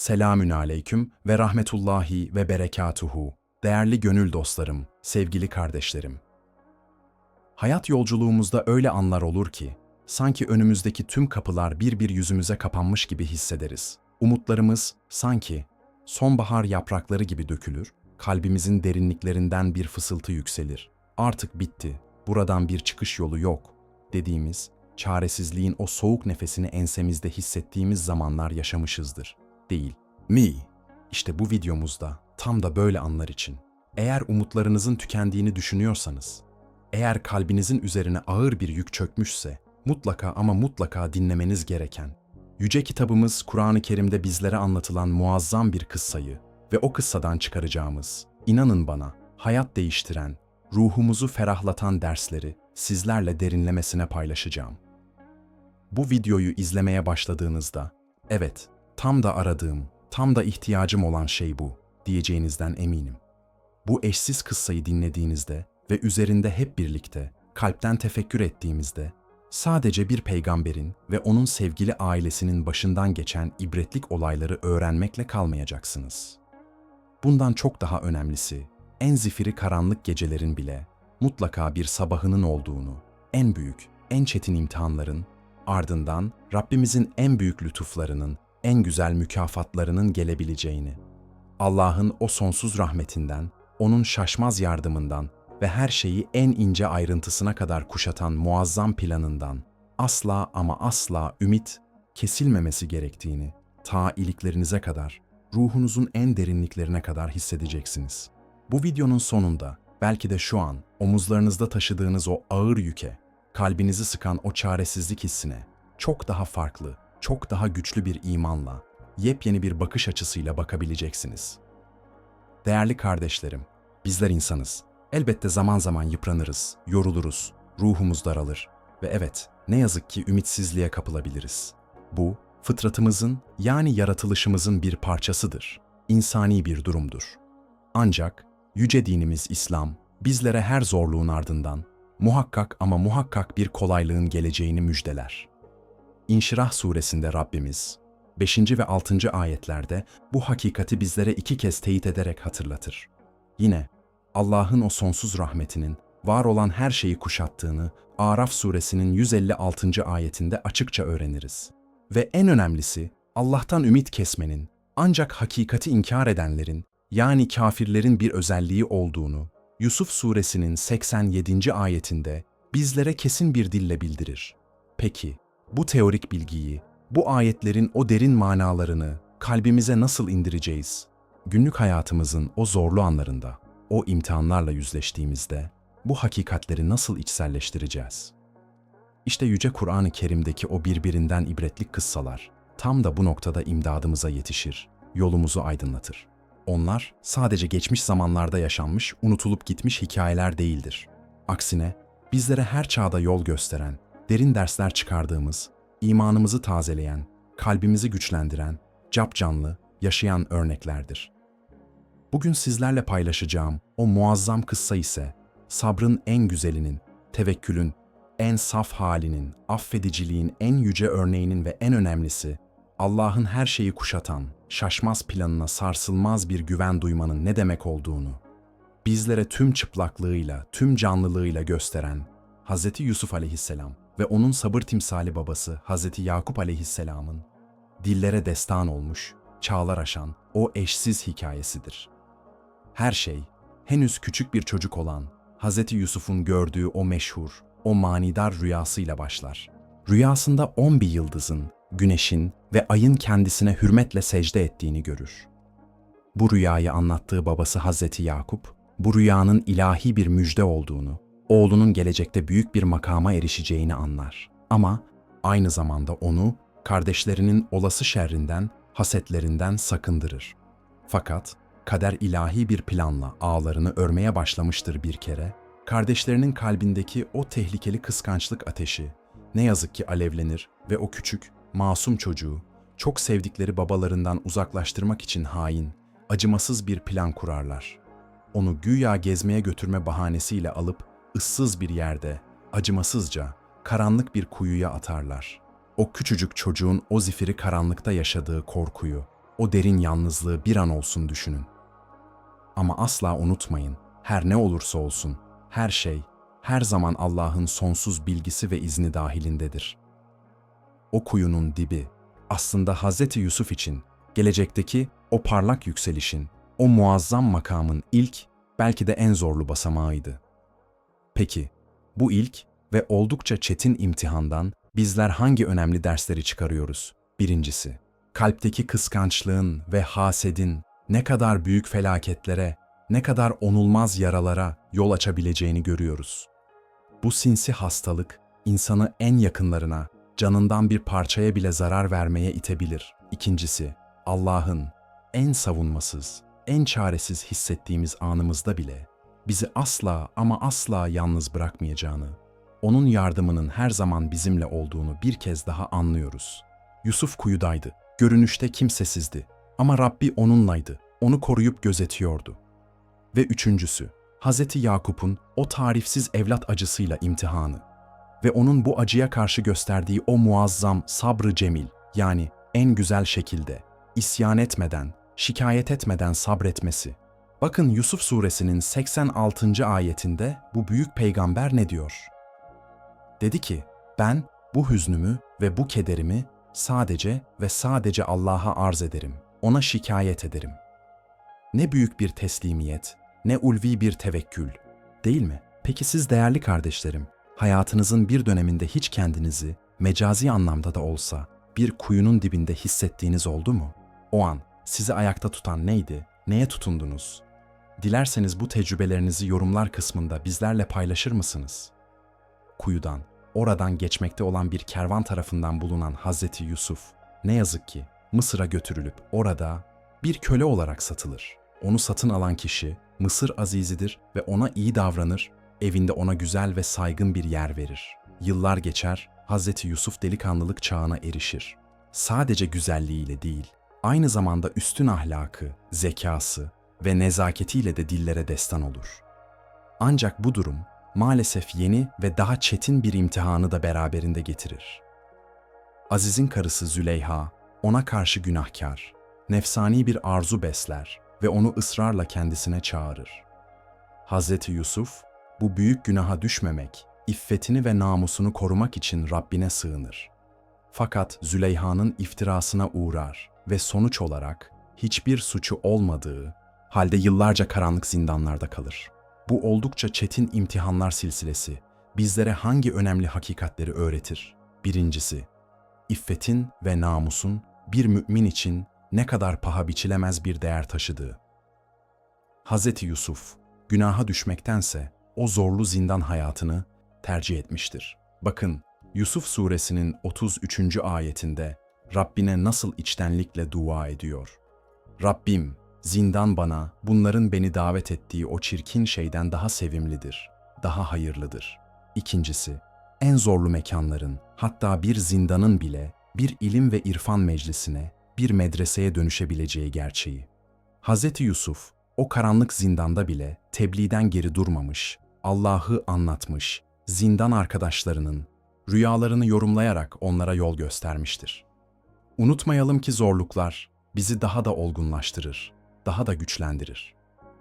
Selamün aleyküm ve rahmetullahi ve berekatuhu. Değerli gönül dostlarım, sevgili kardeşlerim. Hayat yolculuğumuzda öyle anlar olur ki, sanki önümüzdeki tüm kapılar bir bir yüzümüze kapanmış gibi hissederiz. Umutlarımız sanki sonbahar yaprakları gibi dökülür, kalbimizin derinliklerinden bir fısıltı yükselir. Artık bitti, buradan bir çıkış yolu yok dediğimiz, çaresizliğin o soğuk nefesini ensemizde hissettiğimiz zamanlar yaşamışızdır. Değil. Mi? İşte bu videomuzda tam da böyle anlar için. Eğer umutlarınızın tükendiğini düşünüyorsanız, eğer kalbinizin üzerine ağır bir yük çökmüşse, mutlaka ama mutlaka dinlemeniz gereken, Yüce kitabımız Kur'an-ı Kerim'de bizlere anlatılan muazzam bir kıssayı ve o kıssadan çıkaracağımız, inanın bana, hayat değiştiren, ruhumuzu ferahlatan dersleri sizlerle derinlemesine paylaşacağım. Bu videoyu izlemeye başladığınızda, evet, tam da aradığım, tam da ihtiyacım olan şey bu diyeceğinizden eminim. Bu eşsiz kıssayı dinlediğinizde ve üzerinde hep birlikte kalpten tefekkür ettiğimizde sadece bir peygamberin ve onun sevgili ailesinin başından geçen ibretlik olayları öğrenmekle kalmayacaksınız. Bundan çok daha önemlisi, en zifiri karanlık gecelerin bile mutlaka bir sabahının olduğunu, en büyük, en çetin imtihanların, ardından Rabbimizin en büyük lütuflarının, en güzel mükafatlarının gelebileceğini, Allah'ın o sonsuz rahmetinden, onun şaşmaz yardımından ve her şeyi en ince ayrıntısına kadar kuşatan muazzam planından asla ama asla ümit kesilmemesi gerektiğini ta iliklerinize kadar, ruhunuzun en derinliklerine kadar hissedeceksiniz. Bu videonun sonunda belki de şu an omuzlarınızda taşıdığınız o ağır yüke, kalbinizi sıkan o çaresizlik hissine çok daha farklı, çok daha güçlü bir imanla, yepyeni bir bakış açısıyla bakabileceksiniz. Değerli kardeşlerim, bizler insanız. Elbette zaman zaman yıpranırız, yoruluruz, ruhumuz daralır ve evet, ne yazık ki ümitsizliğe kapılabiliriz. Bu, fıtratımızın yani yaratılışımızın bir parçasıdır. İnsani bir durumdur. Ancak yüce dinimiz İslam bizlere her zorluğun ardından muhakkak ama muhakkak bir kolaylığın geleceğini müjdeler. İnşirah suresinde Rabbimiz 5. ve 6. ayetlerde bu hakikati bizlere iki kez teyit ederek hatırlatır. Yine Allah'ın o sonsuz rahmetinin var olan her şeyi kuşattığını Araf suresinin 156. ayetinde açıkça öğreniriz. Ve en önemlisi Allah'tan ümit kesmenin ancak hakikati inkar edenlerin yani kafirlerin bir özelliği olduğunu Yusuf suresinin 87. ayetinde bizlere kesin bir dille bildirir. Peki bu teorik bilgiyi, bu ayetlerin o derin manalarını kalbimize nasıl indireceğiz? Günlük hayatımızın o zorlu anlarında, o imtihanlarla yüzleştiğimizde bu hakikatleri nasıl içselleştireceğiz? İşte Yüce Kur'an-ı Kerim'deki o birbirinden ibretlik kıssalar tam da bu noktada imdadımıza yetişir, yolumuzu aydınlatır. Onlar sadece geçmiş zamanlarda yaşanmış, unutulup gitmiş hikayeler değildir. Aksine bizlere her çağda yol gösteren, derin dersler çıkardığımız, imanımızı tazeleyen, kalbimizi güçlendiren, cap canlı, yaşayan örneklerdir. Bugün sizlerle paylaşacağım o muazzam kıssa ise sabrın en güzelinin, tevekkülün en saf halinin, affediciliğin en yüce örneğinin ve en önemlisi Allah'ın her şeyi kuşatan, şaşmaz planına sarsılmaz bir güven duymanın ne demek olduğunu bizlere tüm çıplaklığıyla, tüm canlılığıyla gösteren Hz. Yusuf aleyhisselam ve onun sabır timsali babası Hz. Yakup aleyhisselamın dillere destan olmuş, çağlar aşan o eşsiz hikayesidir. Her şey henüz küçük bir çocuk olan Hz. Yusuf'un gördüğü o meşhur, o manidar rüyasıyla başlar. Rüyasında on bir yıldızın, güneşin ve ayın kendisine hürmetle secde ettiğini görür. Bu rüyayı anlattığı babası Hazreti Yakup, bu rüyanın ilahi bir müjde olduğunu, oğlunun gelecekte büyük bir makama erişeceğini anlar. Ama aynı zamanda onu kardeşlerinin olası şerrinden, hasetlerinden sakındırır. Fakat kader ilahi bir planla ağlarını örmeye başlamıştır bir kere, kardeşlerinin kalbindeki o tehlikeli kıskançlık ateşi ne yazık ki alevlenir ve o küçük, masum çocuğu çok sevdikleri babalarından uzaklaştırmak için hain, acımasız bir plan kurarlar. Onu güya gezmeye götürme bahanesiyle alıp ıssız bir yerde, acımasızca, karanlık bir kuyuya atarlar. O küçücük çocuğun o zifiri karanlıkta yaşadığı korkuyu, o derin yalnızlığı bir an olsun düşünün. Ama asla unutmayın, her ne olursa olsun, her şey, her zaman Allah'ın sonsuz bilgisi ve izni dahilindedir. O kuyunun dibi, aslında Hz. Yusuf için, gelecekteki o parlak yükselişin, o muazzam makamın ilk, belki de en zorlu basamağıydı. Peki, bu ilk ve oldukça çetin imtihandan bizler hangi önemli dersleri çıkarıyoruz? Birincisi, kalpteki kıskançlığın ve hasedin ne kadar büyük felaketlere, ne kadar onulmaz yaralara yol açabileceğini görüyoruz. Bu sinsi hastalık insanı en yakınlarına, canından bir parçaya bile zarar vermeye itebilir. İkincisi, Allah'ın en savunmasız, en çaresiz hissettiğimiz anımızda bile bizi asla ama asla yalnız bırakmayacağını, onun yardımının her zaman bizimle olduğunu bir kez daha anlıyoruz. Yusuf kuyudaydı, görünüşte kimsesizdi ama Rabbi onunlaydı, onu koruyup gözetiyordu. Ve üçüncüsü, Hz. Yakup'un o tarifsiz evlat acısıyla imtihanı ve onun bu acıya karşı gösterdiği o muazzam sabrı cemil yani en güzel şekilde isyan etmeden, şikayet etmeden sabretmesi. Bakın Yusuf suresinin 86. ayetinde bu büyük peygamber ne diyor? Dedi ki, ben bu hüznümü ve bu kederimi sadece ve sadece Allah'a arz ederim. Ona şikayet ederim. Ne büyük bir teslimiyet, ne ulvi bir tevekkül, değil mi? Peki siz değerli kardeşlerim, hayatınızın bir döneminde hiç kendinizi, mecazi anlamda da olsa, bir kuyunun dibinde hissettiğiniz oldu mu? O an sizi ayakta tutan neydi? Neye tutundunuz? Dilerseniz bu tecrübelerinizi yorumlar kısmında bizlerle paylaşır mısınız? Kuyudan, oradan geçmekte olan bir kervan tarafından bulunan Hazreti Yusuf, ne yazık ki Mısır'a götürülüp orada bir köle olarak satılır. Onu satın alan kişi Mısır azizidir ve ona iyi davranır, evinde ona güzel ve saygın bir yer verir. Yıllar geçer, Hazreti Yusuf delikanlılık çağına erişir. Sadece güzelliğiyle değil, aynı zamanda üstün ahlakı, zekası ve nezaketiyle de dillere destan olur. Ancak bu durum maalesef yeni ve daha çetin bir imtihanı da beraberinde getirir. Aziz'in karısı Züleyha ona karşı günahkar, nefsani bir arzu besler ve onu ısrarla kendisine çağırır. Hazreti Yusuf bu büyük günaha düşmemek, iffetini ve namusunu korumak için Rabbine sığınır. Fakat Züleyha'nın iftirasına uğrar ve sonuç olarak hiçbir suçu olmadığı halde yıllarca karanlık zindanlarda kalır. Bu oldukça çetin imtihanlar silsilesi bizlere hangi önemli hakikatleri öğretir? Birincisi, iffetin ve namusun bir mümin için ne kadar paha biçilemez bir değer taşıdığı. Hz. Yusuf, günaha düşmektense o zorlu zindan hayatını tercih etmiştir. Bakın, Yusuf suresinin 33. ayetinde Rabbine nasıl içtenlikle dua ediyor. Rabbim, zindan bana, bunların beni davet ettiği o çirkin şeyden daha sevimlidir, daha hayırlıdır. İkincisi, en zorlu mekanların, hatta bir zindanın bile bir ilim ve irfan meclisine, bir medreseye dönüşebileceği gerçeği. Hz. Yusuf, o karanlık zindanda bile tebliğden geri durmamış, Allah'ı anlatmış, zindan arkadaşlarının rüyalarını yorumlayarak onlara yol göstermiştir. Unutmayalım ki zorluklar bizi daha da olgunlaştırır, daha da güçlendirir.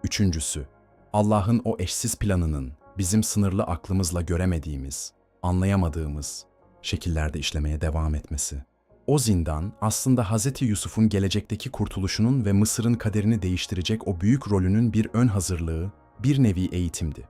Üçüncüsü, Allah'ın o eşsiz planının bizim sınırlı aklımızla göremediğimiz, anlayamadığımız şekillerde işlemeye devam etmesi. O zindan aslında Hz. Yusuf'un gelecekteki kurtuluşunun ve Mısır'ın kaderini değiştirecek o büyük rolünün bir ön hazırlığı, bir nevi eğitimdi.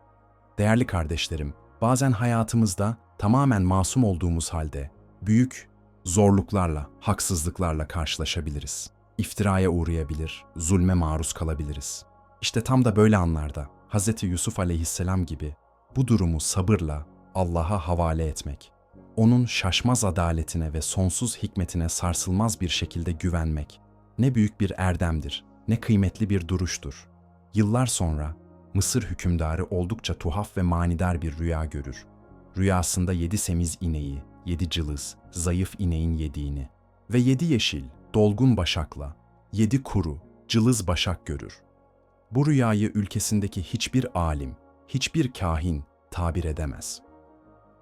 Değerli kardeşlerim, bazen hayatımızda tamamen masum olduğumuz halde büyük zorluklarla, haksızlıklarla karşılaşabiliriz. İftiraya uğrayabilir, zulme maruz kalabiliriz. İşte tam da böyle anlarda Hz. Yusuf aleyhisselam gibi bu durumu sabırla Allah'a havale etmek, onun şaşmaz adaletine ve sonsuz hikmetine sarsılmaz bir şekilde güvenmek ne büyük bir erdemdir, ne kıymetli bir duruştur. Yıllar sonra Mısır hükümdarı oldukça tuhaf ve manidar bir rüya görür. Rüyasında yedi semiz ineği, yedi cılız, zayıf ineğin yediğini ve yedi yeşil, dolgun başakla, yedi kuru, cılız başak görür. Bu rüyayı ülkesindeki hiçbir alim, hiçbir kahin tabir edemez.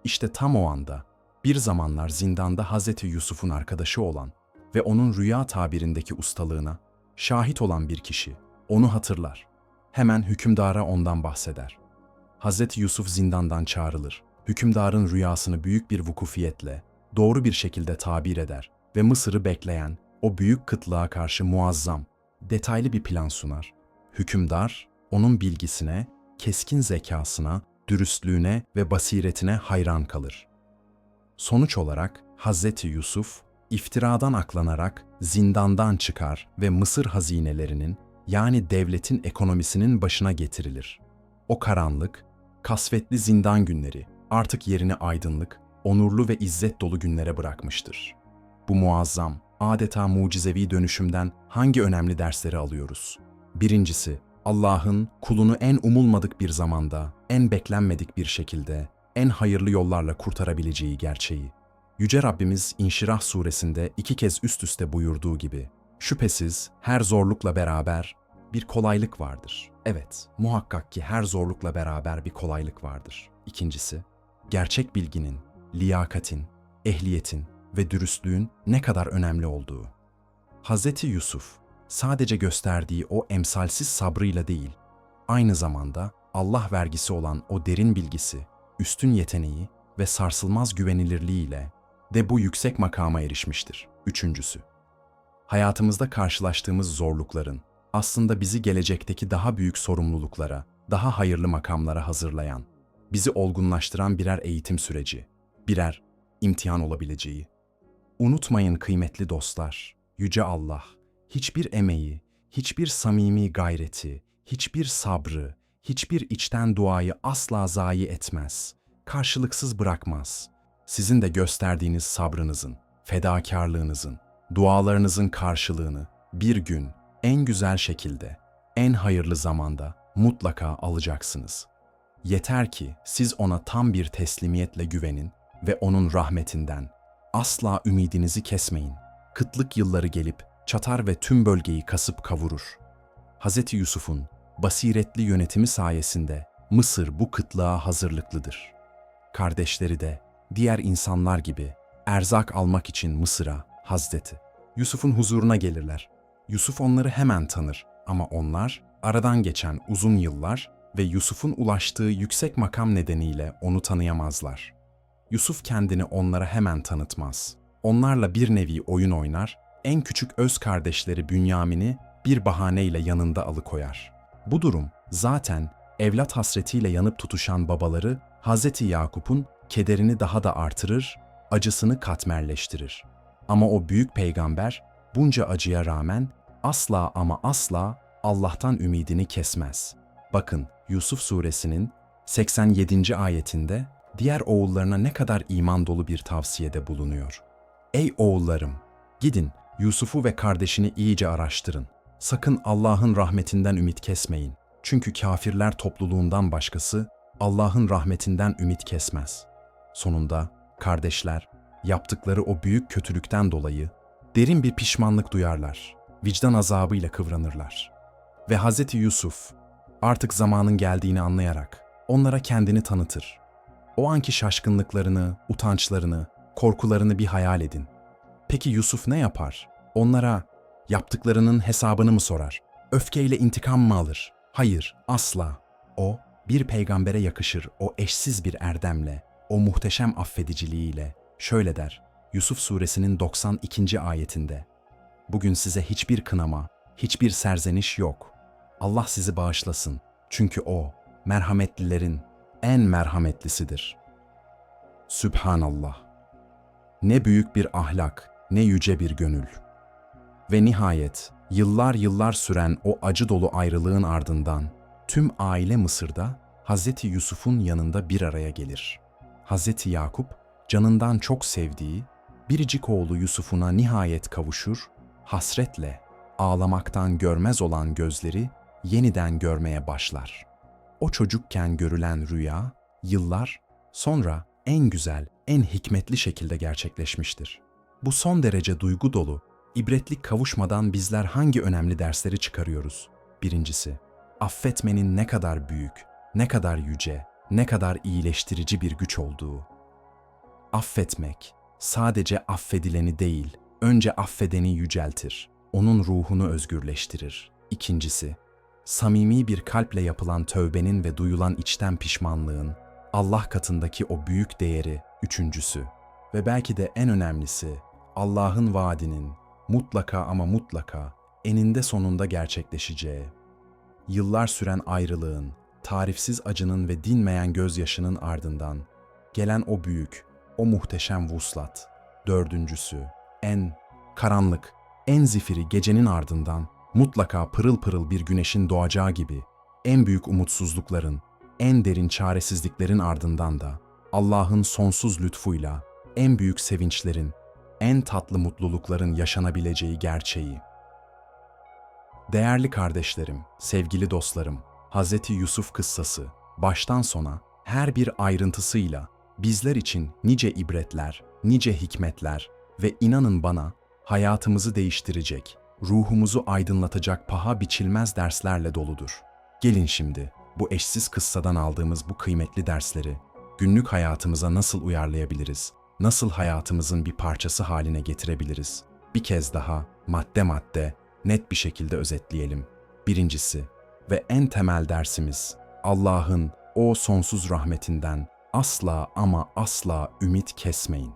İşte tam o anda bir zamanlar zindanda Hazreti Yusuf'un arkadaşı olan ve onun rüya tabirindeki ustalığına şahit olan bir kişi, onu hatırlar. Hemen hükümdara ondan bahseder. Hazreti Yusuf zindandan çağrılır. Hükümdarın rüyasını büyük bir vukufiyetle, doğru bir şekilde tabir eder ve Mısır'ı bekleyen o büyük kıtlığa karşı muazzam, detaylı bir plan sunar. Hükümdar, onun bilgisine, keskin zekasına, dürüstlüğüne ve basiretine hayran kalır. Sonuç olarak Hazreti Yusuf, iftiradan aklanarak zindandan çıkar ve Mısır hazinelerinin yani devletin ekonomisinin başına getirilir. O karanlık, kasvetli zindan günleri artık yerini aydınlık, onurlu ve izzet dolu günlere bırakmıştır. Bu muazzam, adeta mucizevi dönüşümden hangi önemli dersleri alıyoruz? Birincisi, Allah'ın kulunu en umulmadık bir zamanda, en beklenmedik bir şekilde, en hayırlı yollarla kurtarabileceği gerçeği. Yüce Rabbimiz İnşirah suresinde iki kez üst üste buyurduğu gibi, şüphesiz her zorlukla beraber bir kolaylık vardır. Evet, muhakkak ki her zorlukla beraber bir kolaylık vardır. İkincisi, gerçek bilginin, liyakatin, ehliyetin ve dürüstlüğün ne kadar önemli olduğu. Hz. Yusuf, sadece gösterdiği o emsalsiz sabrıyla değil, aynı zamanda Allah vergisi olan o derin bilgisi, üstün yeteneği ve sarsılmaz güvenilirliğiyle de bu yüksek makama erişmiştir. Üçüncüsü, hayatımızda karşılaştığımız zorlukların aslında bizi gelecekteki daha büyük sorumluluklara, daha hayırlı makamlara hazırlayan, bizi olgunlaştıran birer eğitim süreci, birer imtihan olabileceği. Unutmayın kıymetli dostlar, Yüce Allah, hiçbir emeği, hiçbir samimi gayreti, hiçbir sabrı, hiçbir içten duayı asla zayi etmez, karşılıksız bırakmaz. Sizin de gösterdiğiniz sabrınızın, fedakarlığınızın, dualarınızın karşılığını bir gün en güzel şekilde, en hayırlı zamanda mutlaka alacaksınız. Yeter ki siz ona tam bir teslimiyetle güvenin ve onun rahmetinden asla ümidinizi kesmeyin. Kıtlık yılları gelip çatar ve tüm bölgeyi kasıp kavurur. Hz. Yusuf'un basiretli yönetimi sayesinde Mısır bu kıtlığa hazırlıklıdır. Kardeşleri de diğer insanlar gibi erzak almak için Mısır'a, Hazreti Yusuf'un huzuruna gelirler. Yusuf onları hemen tanır ama onlar aradan geçen uzun yıllar ve Yusuf'un ulaştığı yüksek makam nedeniyle onu tanıyamazlar. Yusuf kendini onlara hemen tanıtmaz. Onlarla bir nevi oyun oynar, en küçük öz kardeşleri Bünyamin'i bir bahaneyle yanında alıkoyar. Bu durum zaten evlat hasretiyle yanıp tutuşan babaları Hz. Yakup'un kederini daha da artırır, acısını katmerleştirir. Ama o büyük peygamber bunca acıya rağmen asla ama asla Allah'tan ümidini kesmez. Bakın Yusuf suresinin 87. ayetinde diğer oğullarına ne kadar iman dolu bir tavsiyede bulunuyor. Ey oğullarım! Gidin Yusuf'u ve kardeşini iyice araştırın. Sakın Allah'ın rahmetinden ümit kesmeyin. Çünkü kafirler topluluğundan başkası Allah'ın rahmetinden ümit kesmez. Sonunda kardeşler yaptıkları o büyük kötülükten dolayı derin bir pişmanlık duyarlar. Vicdan azabıyla kıvranırlar. Ve Hz. Yusuf artık zamanın geldiğini anlayarak onlara kendini tanıtır. O anki şaşkınlıklarını, utançlarını, korkularını bir hayal edin. Peki Yusuf ne yapar? Onlara yaptıklarının hesabını mı sorar? Öfkeyle intikam mı alır? Hayır, asla. O, bir peygambere yakışır o eşsiz bir erdemle, o muhteşem affediciliğiyle şöyle der Yusuf suresinin 92. ayetinde. Bugün size hiçbir kınama, hiçbir serzeniş yok. Allah sizi bağışlasın. Çünkü O, merhametlilerin en merhametlisidir. Sübhanallah. Ne büyük bir ahlak, ne yüce bir gönül. Ve nihayet, yıllar yıllar süren o acı dolu ayrılığın ardından, tüm aile Mısır'da Hz. Yusuf'un yanında bir araya gelir. Hz. Yakup, canından çok sevdiği, biricik oğlu Yusuf'una nihayet kavuşur, hasretle, ağlamaktan görmez olan gözleri yeniden görmeye başlar. O çocukken görülen rüya, yıllar sonra en güzel, en hikmetli şekilde gerçekleşmiştir. Bu son derece duygu dolu, ibretlik kavuşmadan bizler hangi önemli dersleri çıkarıyoruz? Birincisi, affetmenin ne kadar büyük, ne kadar yüce, ne kadar iyileştirici bir güç olduğu. Affetmek, sadece affedileni değil, önce affedeni yüceltir, onun ruhunu özgürleştirir. İkincisi, samimi bir kalple yapılan tövbenin ve duyulan içten pişmanlığın Allah katındaki o büyük değeri. Üçüncüsü ve belki de en önemlisi Allah'ın vaadinin mutlaka ama mutlaka eninde sonunda gerçekleşeceği. Yıllar süren ayrılığın, tarifsiz acının ve dinmeyen gözyaşının ardından gelen o büyük, o muhteşem vuslat. Dördüncüsü, en karanlık, en zifiri gecenin ardından mutlaka pırıl pırıl bir güneşin doğacağı gibi en büyük umutsuzlukların, en derin çaresizliklerin ardından da Allah'ın sonsuz lütfuyla en büyük sevinçlerin, en tatlı mutlulukların yaşanabileceği gerçeği. Değerli kardeşlerim, sevgili dostlarım, Hz. Yusuf kıssası baştan sona her bir ayrıntısıyla bizler için nice ibretler, nice hikmetler ve inanın bana hayatımızı değiştirecek, ruhumuzu aydınlatacak paha biçilmez derslerle doludur. Gelin şimdi bu eşsiz kıssadan aldığımız bu kıymetli dersleri günlük hayatımıza nasıl uyarlayabiliriz? Nasıl hayatımızın bir parçası haline getirebiliriz? Bir kez daha madde madde net bir şekilde özetleyelim. Birincisi ve en temel dersimiz Allah'ın o sonsuz rahmetinden asla ama asla ümit kesmeyin.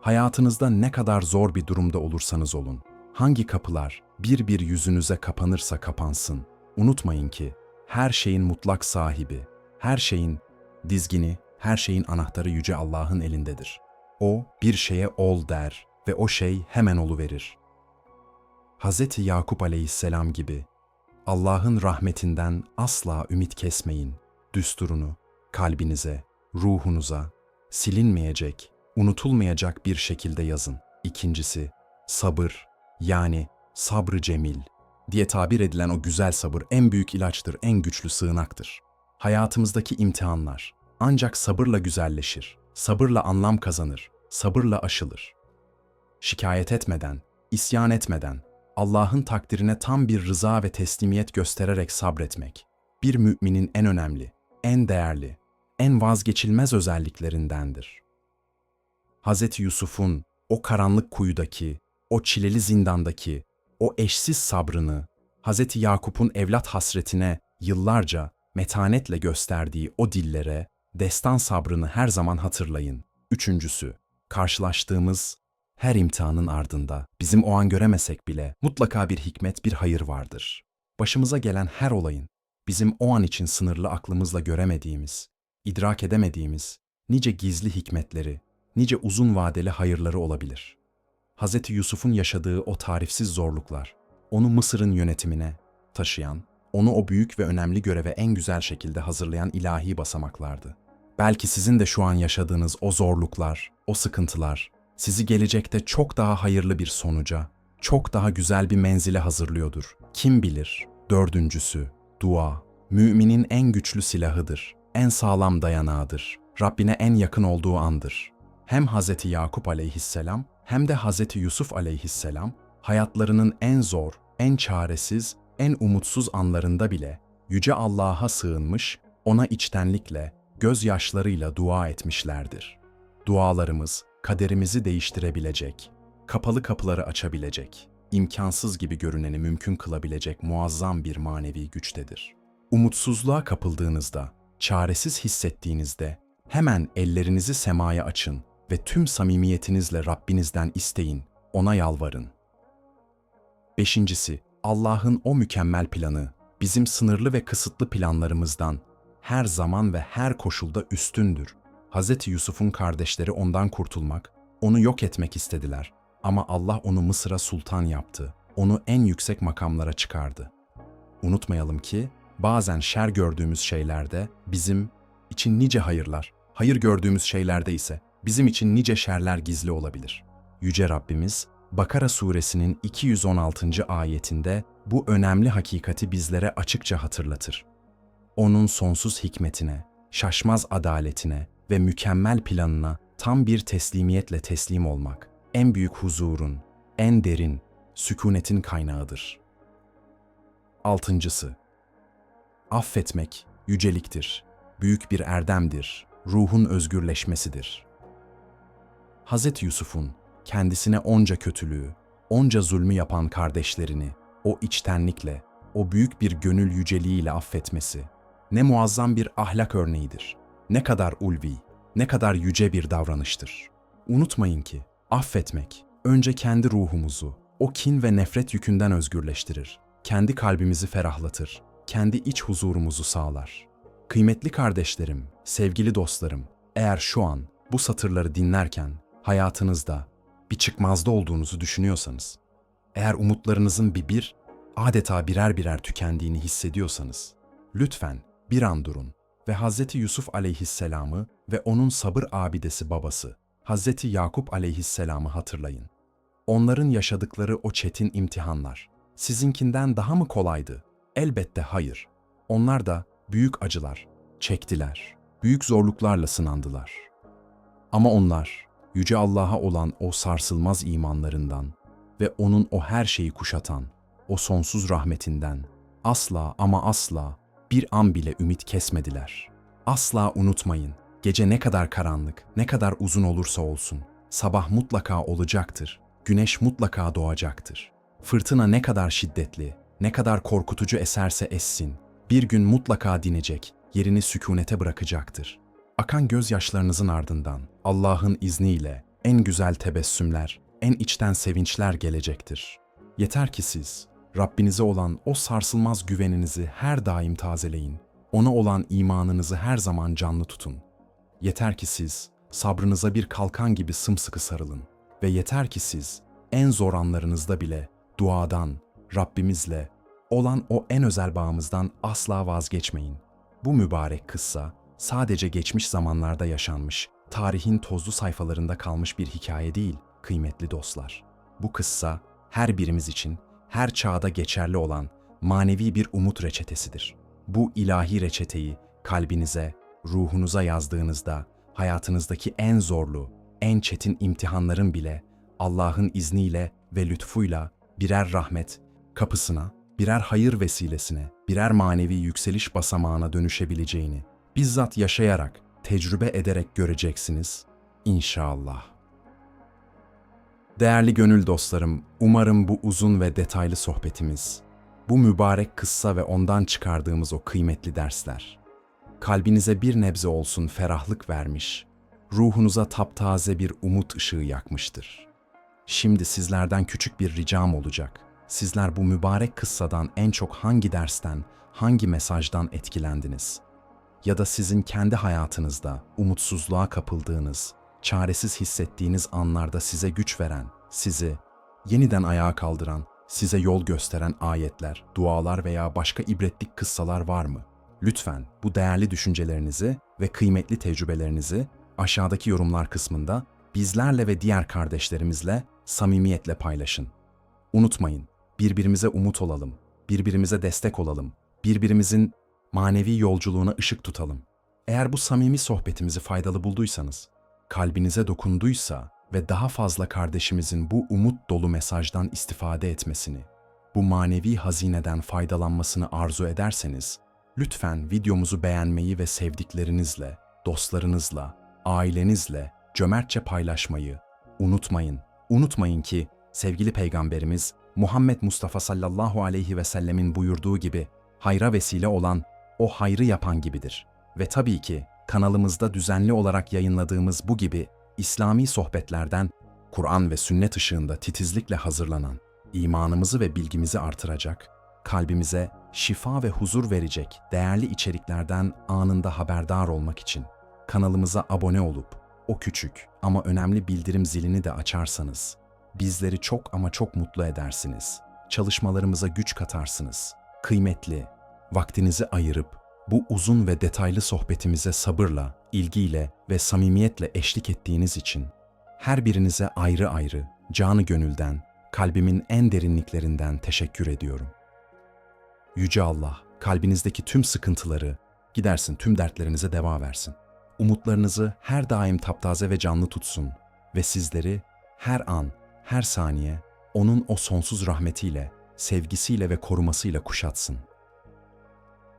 Hayatınızda ne kadar zor bir durumda olursanız olun, hangi kapılar bir bir yüzünüze kapanırsa kapansın, unutmayın ki her şeyin mutlak sahibi, her şeyin dizgini, her şeyin anahtarı yüce Allah'ın elindedir. O bir şeye ol der ve o şey hemen oluverir. Hz. Yakup aleyhisselam gibi Allah'ın rahmetinden asla ümit kesmeyin. Düsturunu kalbinize, ruhunuza silinmeyecek, unutulmayacak bir şekilde yazın. İkincisi, sabır yani sabrı cemil diye tabir edilen o güzel sabır en büyük ilaçtır, en güçlü sığınaktır. Hayatımızdaki imtihanlar ancak sabırla güzelleşir, sabırla anlam kazanır, sabırla aşılır. Şikayet etmeden, isyan etmeden, Allah'ın takdirine tam bir rıza ve teslimiyet göstererek sabretmek, bir müminin en önemli, en değerli, en vazgeçilmez özelliklerindendir. Hz. Yusuf'un o karanlık kuyudaki, o çileli zindandaki, o eşsiz sabrını, Hz. Yakup'un evlat hasretine yıllarca metanetle gösterdiği o dillere, destan sabrını her zaman hatırlayın. Üçüncüsü, karşılaştığımız her imtihanın ardında bizim o an göremesek bile mutlaka bir hikmet, bir hayır vardır. Başımıza gelen her olayın bizim o an için sınırlı aklımızla göremediğimiz, idrak edemediğimiz nice gizli hikmetleri, nice uzun vadeli hayırları olabilir. Hz. Yusuf'un yaşadığı o tarifsiz zorluklar, onu Mısır'ın yönetimine taşıyan, onu o büyük ve önemli göreve en güzel şekilde hazırlayan ilahi basamaklardı. Belki sizin de şu an yaşadığınız o zorluklar, o sıkıntılar sizi gelecekte çok daha hayırlı bir sonuca, çok daha güzel bir menzile hazırlıyordur. Kim bilir? Dördüncüsü, dua. Müminin en güçlü silahıdır, en sağlam dayanağıdır. Rabbine en yakın olduğu andır. Hem Hz. Yakup aleyhisselam hem de Hz. Yusuf aleyhisselam hayatlarının en zor, en çaresiz, en umutsuz anlarında bile Yüce Allah'a sığınmış, ona içtenlikle, gözyaşlarıyla dua etmişlerdir. Dualarımız kaderimizi değiştirebilecek, kapalı kapıları açabilecek, imkansız gibi görüneni mümkün kılabilecek muazzam bir manevi güçtedir. Umutsuzluğa kapıldığınızda, çaresiz hissettiğinizde hemen ellerinizi semaya açın ve tüm samimiyetinizle Rabbinizden isteyin, ona yalvarın. Beşincisi, Allah'ın o mükemmel planı bizim sınırlı ve kısıtlı planlarımızdan her zaman ve her koşulda üstündür. Hz. Yusuf'un kardeşleri ondan kurtulmak, onu yok etmek istediler. Ama Allah onu Mısır'a sultan yaptı. Onu en yüksek makamlara çıkardı. Unutmayalım ki bazen şer gördüğümüz şeylerde bizim için nice hayırlar, hayır gördüğümüz şeylerde ise bizim için nice şerler gizli olabilir. Yüce Rabbimiz Bakara suresinin 216. ayetinde bu önemli hakikati bizlere açıkça hatırlatır. Onun sonsuz hikmetine, şaşmaz adaletine ve mükemmel planına tam bir teslimiyetle teslim olmak, en büyük huzurun, en derin, sükunetin kaynağıdır. Altıncısı, affetmek yüceliktir, büyük bir erdemdir, ruhun özgürleşmesidir. Hz. Yusuf'un kendisine onca kötülüğü, onca zulmü yapan kardeşlerini o içtenlikle, o büyük bir gönül yüceliğiyle affetmesi ne muazzam bir ahlak örneğidir. Ne kadar ulvi, ne kadar yüce bir davranıştır. Unutmayın ki affetmek önce kendi ruhumuzu o kin ve nefret yükünden özgürleştirir. Kendi kalbimizi ferahlatır, kendi iç huzurumuzu sağlar. Kıymetli kardeşlerim, sevgili dostlarım, eğer şu an bu satırları dinlerken hayatınızda bir çıkmazda olduğunuzu düşünüyorsanız, eğer umutlarınızın bir bir, adeta birer birer tükendiğini hissediyorsanız, lütfen bir an durun ve Hz. Yusuf aleyhisselamı ve onun sabır abidesi babası, Hz. Yakup aleyhisselamı hatırlayın. Onların yaşadıkları o çetin imtihanlar, sizinkinden daha mı kolaydı? Elbette hayır. Onlar da büyük acılar çektiler, büyük zorluklarla sınandılar. Ama onlar, Yüce Allah'a olan o sarsılmaz imanlarından ve O'nun o her şeyi kuşatan, o sonsuz rahmetinden asla ama asla bir an bile ümit kesmediler. Asla unutmayın, gece ne kadar karanlık, ne kadar uzun olursa olsun, sabah mutlaka olacaktır, güneş mutlaka doğacaktır. Fırtına ne kadar şiddetli, ne kadar korkutucu eserse essin, bir gün mutlaka dinecek, yerini sükunete bırakacaktır. Akan gözyaşlarınızın ardından Allah'ın izniyle en güzel tebessümler, en içten sevinçler gelecektir. Yeter ki siz Rabbinize olan o sarsılmaz güveninizi her daim tazeleyin. Ona olan imanınızı her zaman canlı tutun. Yeter ki siz sabrınıza bir kalkan gibi sımsıkı sarılın ve yeter ki siz en zor anlarınızda bile duadan, Rabbimizle olan o en özel bağımızdan asla vazgeçmeyin. Bu mübarek kıssa sadece geçmiş zamanlarda yaşanmış, tarihin tozlu sayfalarında kalmış bir hikaye değil, kıymetli dostlar. Bu kıssa her birimiz için her çağda geçerli olan manevi bir umut reçetesidir. Bu ilahi reçeteyi kalbinize, ruhunuza yazdığınızda hayatınızdaki en zorlu, en çetin imtihanların bile Allah'ın izniyle ve lütfuyla birer rahmet kapısına, birer hayır vesilesine, birer manevi yükseliş basamağına dönüşebileceğini bizzat yaşayarak, tecrübe ederek göreceksiniz inşallah. Değerli gönül dostlarım, umarım bu uzun ve detaylı sohbetimiz, bu mübarek kıssa ve ondan çıkardığımız o kıymetli dersler, kalbinize bir nebze olsun ferahlık vermiş, ruhunuza taptaze bir umut ışığı yakmıştır. Şimdi sizlerden küçük bir ricam olacak. Sizler bu mübarek kıssadan en çok hangi dersten, hangi mesajdan etkilendiniz? Ya da sizin kendi hayatınızda umutsuzluğa kapıldığınız, çaresiz hissettiğiniz anlarda size güç veren, sizi yeniden ayağa kaldıran, size yol gösteren ayetler, dualar veya başka ibretlik kıssalar var mı? Lütfen bu değerli düşüncelerinizi ve kıymetli tecrübelerinizi aşağıdaki yorumlar kısmında bizlerle ve diğer kardeşlerimizle samimiyetle paylaşın. Unutmayın, birbirimize umut olalım, birbirimize destek olalım, birbirimizin manevi yolculuğuna ışık tutalım. Eğer bu samimi sohbetimizi faydalı bulduysanız, kalbinize dokunduysa ve daha fazla kardeşimizin bu umut dolu mesajdan istifade etmesini, bu manevi hazineden faydalanmasını arzu ederseniz, lütfen videomuzu beğenmeyi ve sevdiklerinizle, dostlarınızla, ailenizle cömertçe paylaşmayı unutmayın. Unutmayın ki sevgili peygamberimiz Muhammed Mustafa sallallahu aleyhi ve sellemin buyurduğu gibi hayra vesile olan o hayrı yapan gibidir. Ve tabii ki kanalımızda düzenli olarak yayınladığımız bu gibi İslami sohbetlerden Kur'an ve sünnet ışığında titizlikle hazırlanan, imanımızı ve bilgimizi artıracak, kalbimize şifa ve huzur verecek değerli içeriklerden anında haberdar olmak için kanalımıza abone olup o küçük ama önemli bildirim zilini de açarsanız bizleri çok ama çok mutlu edersiniz. Çalışmalarımıza güç katarsınız. Kıymetli, vaktinizi ayırıp bu uzun ve detaylı sohbetimize sabırla, ilgiyle ve samimiyetle eşlik ettiğiniz için her birinize ayrı ayrı, canı gönülden, kalbimin en derinliklerinden teşekkür ediyorum. Yüce Allah, kalbinizdeki tüm sıkıntıları, gidersin tüm dertlerinize deva versin. Umutlarınızı her daim taptaze ve canlı tutsun ve sizleri her an, her saniye O'nun o sonsuz rahmetiyle, sevgisiyle ve korumasıyla kuşatsın.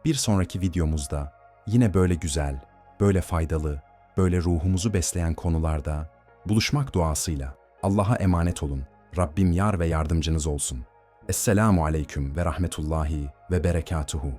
Bir sonraki videomuzda yine böyle güzel, böyle faydalı, böyle ruhumuzu besleyen konularda buluşmak duasıyla Allah'a emanet olun. Rabbim yar ve yardımcınız olsun. Esselamu aleyküm ve rahmetullahi ve berekatuhu.